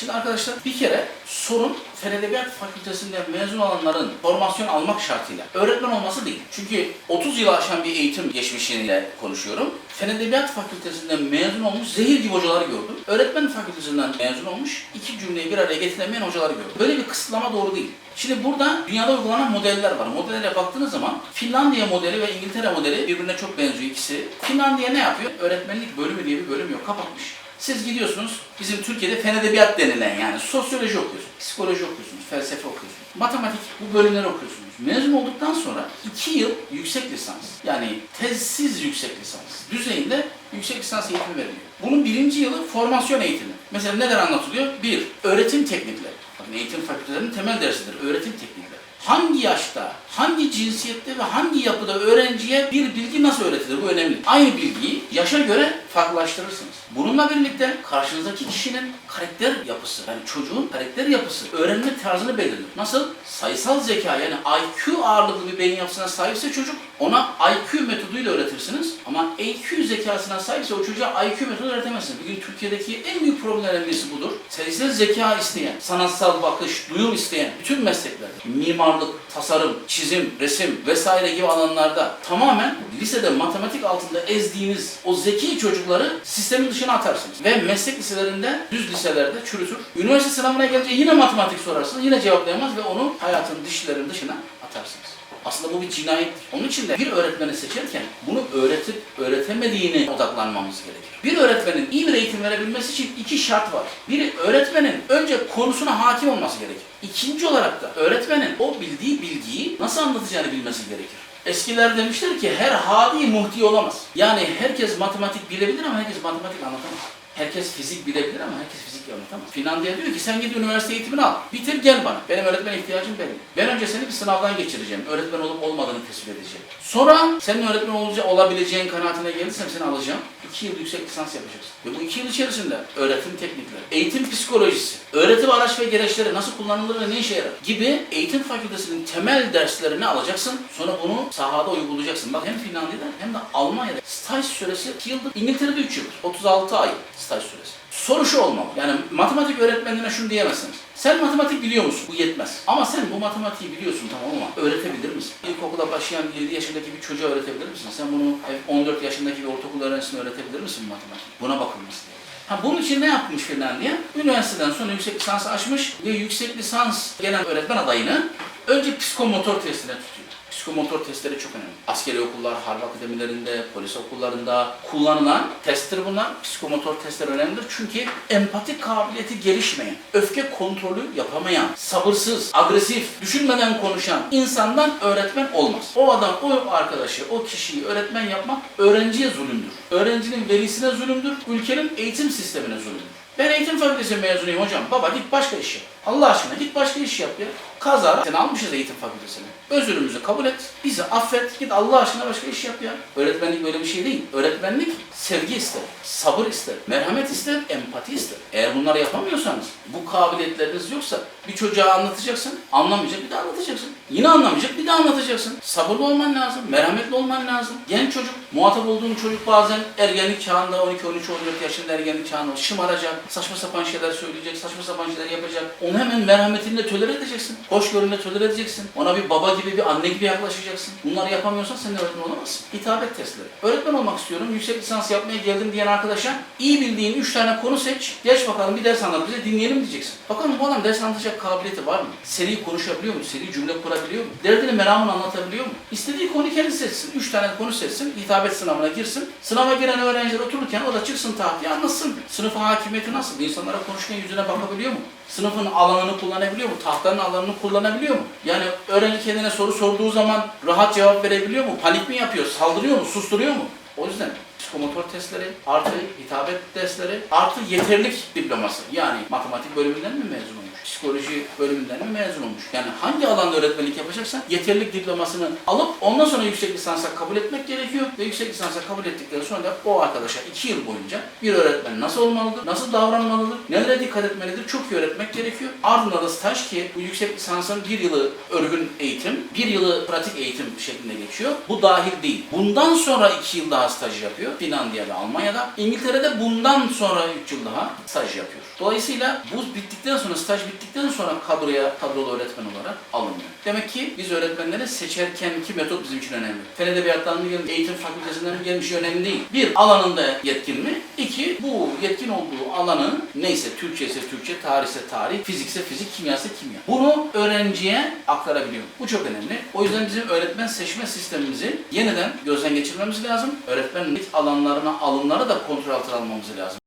Şimdi arkadaşlar bir kere sorun Fen Edebiyat Fakültesinden mezun olanların formasyon almak şartıyla öğretmen olması değil. Çünkü 30 yılı aşan bir eğitim geçmişiyle konuşuyorum. Fen Edebiyat Fakültesinden mezun olmuş zehir gibi hocalar gördüm. Öğretmen Fakültesinden mezun olmuş iki cümleyi bir araya getiremeyen hocalar gördüm. Böyle bir kısıtlama doğru değil. Şimdi burada dünyada uygulanan modeller var. Modellere baktığınız zaman Finlandiya modeli ve İngiltere modeli birbirine çok benziyor ikisi. Finlandiya ne yapıyor? Öğretmenlik bölümü diye bir bölüm yok. Kapatmış. Siz gidiyorsunuz bizim Türkiye'de fen edebiyat denilen yani sosyoloji okuyorsunuz, psikoloji okuyorsunuz, felsefe okuyorsunuz, matematik bu bölümleri okuyorsunuz. Mezun olduktan sonra iki yıl yüksek lisans yani tezsiz yüksek lisans düzeyinde yüksek lisans eğitimi veriliyor. Bunun birinci yılı formasyon eğitimi. Mesela neler anlatılıyor? Bir, öğretim teknikleri. Bakın eğitim fakültelerinin temel dersidir, öğretim teknikleri. Hangi yaşta, hangi cinsiyette ve hangi yapıda öğrenciye bir bilgi nasıl öğretilir? Bu önemli. Aynı bilgiyi yaşa göre farklılaştırırsınız. Bununla birlikte karşınızdaki kişinin karakter yapısı, yani çocuğun karakter yapısı, öğrenme tarzını belirler. Nasıl? Sayısal zeka yani IQ ağırlıklı bir beyin yapısına sahipse çocuk ona IQ metoduyla öğretirsiniz. Ama EQ zekasına sahipse o çocuğa IQ metodu öğretemezsiniz. Bugün Türkiye'deki en büyük problemlerden birisi budur. Sayısal zeka isteyen, sanatsal bakış, duyum isteyen bütün mesleklerde, mimarlık, tasarım, çizim, resim vesaire gibi alanlarda tamamen lisede matematik altında ezdiğiniz o zeki çocukları sistemin dışına atarsınız. Ve meslek liselerinde, düz liselerde çürütür. Üniversite sınavına gelince yine matematik sorarsınız, yine cevaplayamaz ve onu hayatın dişlerin dışına atarsınız. Aslında bu bir cinayet. Onun için de bir öğretmeni seçerken bunu öğretip öğretemediğine odaklanmamız gerekir. Bir öğretmenin iyi bir eğitim verebilmesi için iki şart var. Biri öğretmenin önce konusuna hakim olması gerekir. İkinci olarak da öğretmenin o bildiği bilgiyi nasıl anlatacağını bilmesi gerekir. Eskiler demişler ki her hadi muhti olamaz. Yani herkes matematik bilebilir ama herkes matematik anlatamaz. Herkes fizik bilebilir ama herkes fizik anlatamaz. Finlandiya diyor ki sen git üniversite eğitimini al. Bitir gel bana. Benim öğretmen ihtiyacım belli. Ben önce seni bir sınavdan geçireceğim. Öğretmen olup olmadığını tespit edeceğim. Sonra senin öğretmen olunca olabileceğin kanaatine gelirsem seni alacağım. İki yıl yüksek lisans yapacaksın. Ve bu iki yıl içerisinde öğretim teknikleri, eğitim psikolojisi, öğretim araç ve gereçleri nasıl kullanılır ve ne işe yarar gibi eğitim fakültesinin temel derslerini alacaksın. Sonra bunu sahada uygulayacaksın. Bak hem Finlandiya'da hem de Almanya'da staj süresi 2 yıldır. İngiltere'de 3 yıldır. 36 ay staj süresi. Soru şu olmalı. Yani matematik öğretmenine şunu diyemezsiniz. Sen matematik biliyor musun? Bu yetmez. Ama sen bu matematiği biliyorsun tamam ama öğretebilir misin? İlkokula başlayan 7 yaşındaki bir çocuğa öğretebilir misin? Sen bunu 14 yaşındaki bir ortaokul öğrencisine öğretebilir misin matematik? Buna bakılması gerekiyor. Ha, bunun için ne yapmış Finlandiya? Üniversiteden sonra yüksek lisans açmış ve yüksek lisans gelen öğretmen adayını önce psikomotor testine tutuyor. Psikomotor testleri çok önemli. Askeri okullar, harp akademilerinde, polis okullarında kullanılan testtir bunlar. Psikomotor testler önemlidir çünkü empati kabiliyeti gelişmeyen, öfke kontrolü yapamayan, sabırsız, agresif, düşünmeden konuşan insandan öğretmen olmaz. O adam, o arkadaşı, o kişiyi öğretmen yapmak öğrenciye zulümdür. Öğrencinin velisine zulümdür, ülkenin eğitim sistemine zulümdür. Ben eğitim fakültesi mezunuyum hocam. Baba git başka iş yap. Allah aşkına git başka iş yap ya. Kazara seni almışız eğitim fakültesine. Özürümüzü kabul et. Bizi affet. Git Allah aşkına başka iş yap ya. Öğretmenlik böyle bir şey değil. Öğretmenlik sevgi ister. Sabır ister. Merhamet ister. Empati ister. Eğer bunları yapamıyorsanız, bu kabiliyetleriniz yoksa bir çocuğa anlatacaksın. Anlamayacak bir daha anlatacaksın. Yine anlamayacak bir daha anlatacaksın. Sabırlı olman lazım. Merhametli olman lazım. Genç çocuk, muhatap olduğun çocuk bazen ergenlik çağında 12, 13, 14 yaşında ergenlik çağında şımaracak. Saçma sapan şeyler söyleyecek. Saçma sapan şeyler yapacak. Onu hemen merhametinle tolere edeceksin. Hoşgörünle tolere edeceksin. Ona bir baba gibi, bir anne gibi yaklaşacaksın. Bunları yapamıyorsan sen öğretmen olamazsın. Hitabet testleri. Öğretmen olmak istiyorum. Yüksek lisans yapmaya geldim diyen arkadaşa iyi bildiğin 3 tane konu seç. Geç bakalım bir ders anlat bize dinleyelim diyeceksin. Bakalım bu adam ders anlatacak kabiliyeti var mı? Seri konuşabiliyor mu? Seri cümle kurabiliyor mu? Derdini meramını anlatabiliyor mu? İstediği konuyu kendi seçsin. 3 tane konu seçsin. Hitabet sınavına girsin. Sınava giren öğrenciler otururken o da çıksın tahtaya anlatsın. Sınıfın hakimiyeti nasıl? İnsanlara konuşurken yüzüne bakabiliyor mu? Sınıfın alanını kullanabiliyor mu? Tahtanın alanını kullanabiliyor mu? Yani öğrenci kendine soru sorduğu zaman rahat cevap verebiliyor mu? Panik mi yapıyor? Saldırıyor mu? Susturuyor mu? O yüzden psikomotor testleri, artı hitabet testleri, artı yeterlik diploması. Yani matematik bölümünden mi mezun olmuş? Psikoloji bölümünden mi mezun olmuş? Yani hangi alanda öğretmenlik yapacaksan yeterlik diplomasını alıp ondan sonra yüksek lisansa kabul etmek gerekiyor. Ve yüksek lisansa kabul ettikten sonra da o arkadaşa iki yıl boyunca bir öğretmen nasıl olmalıdır, nasıl davranmalıdır, nelere dikkat etmelidir çok iyi öğretmek gerekiyor. Ardından da staj ki bu yüksek lisansın bir yılı örgün eğitim, bir yılı pratik eğitim şeklinde geçiyor. Bu dahil değil. Bundan sonra iki yıl daha staj yapıyor. Finlandiya ve Almanya'da. İngiltere'de bundan sonra üç yıl daha staj yapıyor. Dolayısıyla bu bittikten sonra, staj bittikten sonra kadroya kadrolu öğretmen olarak alınıyor. Demek ki biz öğretmenleri seçerken ki metot bizim için önemli. Fen edebiyattan mı gelmiş, eğitim fakültesinden mi gelmiş önemli değil. Bir, alanında yetkin mi? İki, bu yetkin olduğu alanı neyse, Türkçe ise Türkçe, tarih ise tarih, fizikse fizik, kimya ise kimya. Bunu öğrenciye aktarabiliyor. Bu çok önemli. O yüzden bizim öğretmen seçme sistemimizi yeniden gözden geçirmemiz lazım. Öğretmenlik alanlarına alımları da kontrol altına almamız lazım.